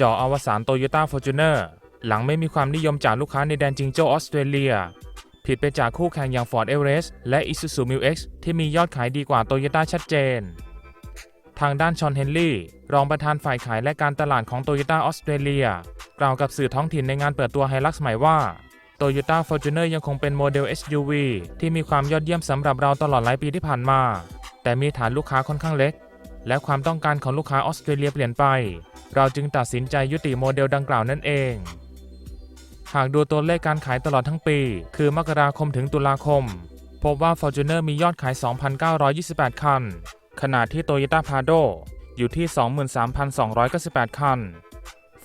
จออวสาน Toyota Fortuner หลังไม่มีความนิยมจากลูกค้าในแดนจิงโจ้ออสเตรเลีย ผิดไปจากคู่แข่งอย่าง Ford Everest และ Isuzu Mu X ที่มียอดขายดีกว่า Toyota ชัดเจน ทางด้านชอนเฮนรี่รองประธานฝ่ายขายและการตลาดของ Toyota ออสเตรเลียกล่าวกับสื่อท้องถิ่นในงานเปิดตัว Hilux ใหม่ว่า Toyota Fortuner ยังคงเป็นโมเดล SUV ที่มีความยอดเยี่ยมสำหรับเราตลอดหลายปีที่ผ่านมา แต่มีฐานลูกค้าค่อนข้างเล็ก และความต้องการของลูกค้าออสเตรเลียเปลี่ยนไป เราจึงตัดสินใจยุติโมเดลดังกล่าวนั่นเอง หากดูตัวเลขการขายตลอดทั้งปี คือมกราคมถึงตุลาคม พบว่า Fortuner มียอดขาย 2,928 คัน ขณะที่ Toyota Prado อยู่ที่ 23,298 คัน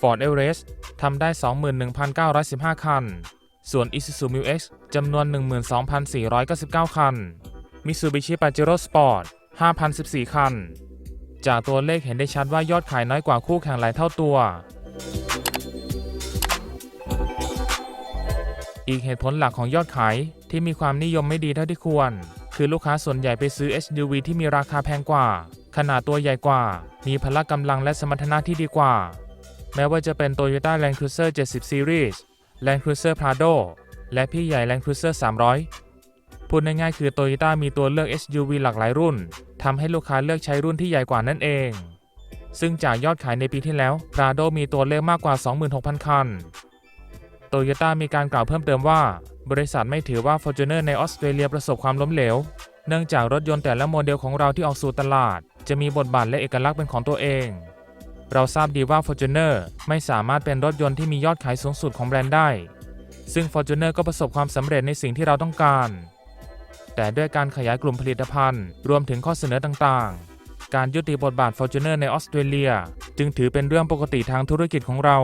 Ford Everest ทำได้ 21,915 คัน ส่วน Isuzu Mu X จำนวน 12,499 คัน Mitsubishi Pajero Sport 5,014 คัน จากตัวเลขเห็นได้ชัดว่ายอดขายน้อยกว่าคู่แข่งหลายเท่าตัว อีกเหตุผลหลักของยอดขายที่มีความนิยมไม่ดีเท่าที่ควร คือลูกค้าส่วนใหญ่ไปซื้อ SUV ที่มีราคาแพงกว่า ขนาดตัวใหญ่กว่า มีพละกำลังและสมรรถนะที่ดีกว่า แม้ว่าจะเป็น Toyota Land Cruiser 70 Series Land Cruiser Prado และพี่ใหญ่ Land Cruiser 300 พูดง่ายๆคือ Toyota มีตัวเลือก SUV หลากหลายรุ่นทำให้ลูกค้าเลือกใช้รุ่นที่ใหญ่กว่านั่นเอง ซึ่งจากยอดขายในปีที่แล้ว Prado มีตัวเลขมากกว่า 26,000 คันโตโยต้ามีการกล่าวเพิ่มเติมว่า บริษัทไม่ถือว่า Fortuner ในออสเตรเลียประสบความล้มเหลว เนื่องจากรถยนต์แต่ละโมเดลของเราที่ออกสู่ตลาด จะมีบทบาทและเอกลักษณ์เป็นของตัวเอง เราทราบดีว่า Fortuner ไม่สามารถเป็นรถยนต์ที่มียอดขายสูงสุดของแบรนด์ได้ ซึ่ง Fortuner ก็ประสบความสำเร็จในสิ่งที่เราต้องการ แต่ด้วยการขยายกลุ่มผลิตภัณฑ์ รวมถึงข้อเสนอต่างๆ การยุติบทบาท Fortuner ในออสเตรเลีย จึงถือเป็นเรื่องปกติทางธุรกิจของเรา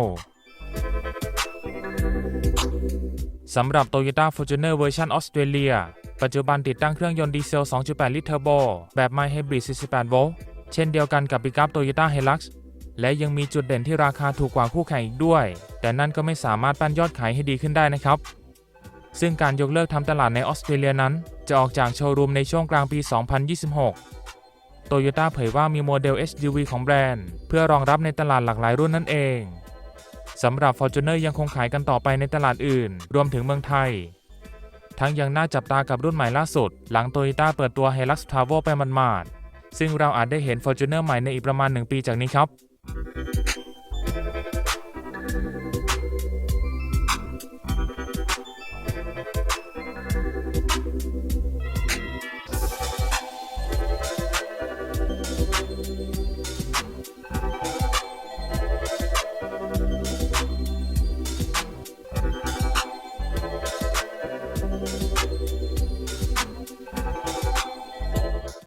สำหรับ Toyota Fortuner เวอร์ชันออสเตรเลียปัจจุบันติดตั้งเครื่องยนต์ดีเซล 2.8 ลิตรเทอร์โบ แบบ My Hybrid 48 โวลต์ เช่นเดียวกันกับปิกัพ Toyota Hilux และยังมีจุดเด่นที่ราคาถูกกว่าคู่แข่งอีกด้วย แต่นั่นก็ไม่สามารถปั้นยอดขายให้ดีขึ้นได้นะครับ ซึ่งการยกเลิกทำตลาดในออสเตรเลียนั้น จะออกจากโชว์รูมในช่วงกลางปี 2026 Toyota เผยว่ามีโมเดล SUV ของแบรนด์ เพื่อรองรับในตลาดหลากหลายรุ่นนั่นเองสำหรับ Fortuner ยังคงขายกันต่อไปในตลาดอื่น รวมถึงเมืองไทย ทั้งยังน่าจับตากับรุ่นใหม่ล่าสุด หลัง Toyota เปิดตัว Hilux Travo ไปมันๆซึ่งเราอาจได้เห็น Fortuner ใหม่ในอีกประมาณ 1 ปีจากนี้ครับ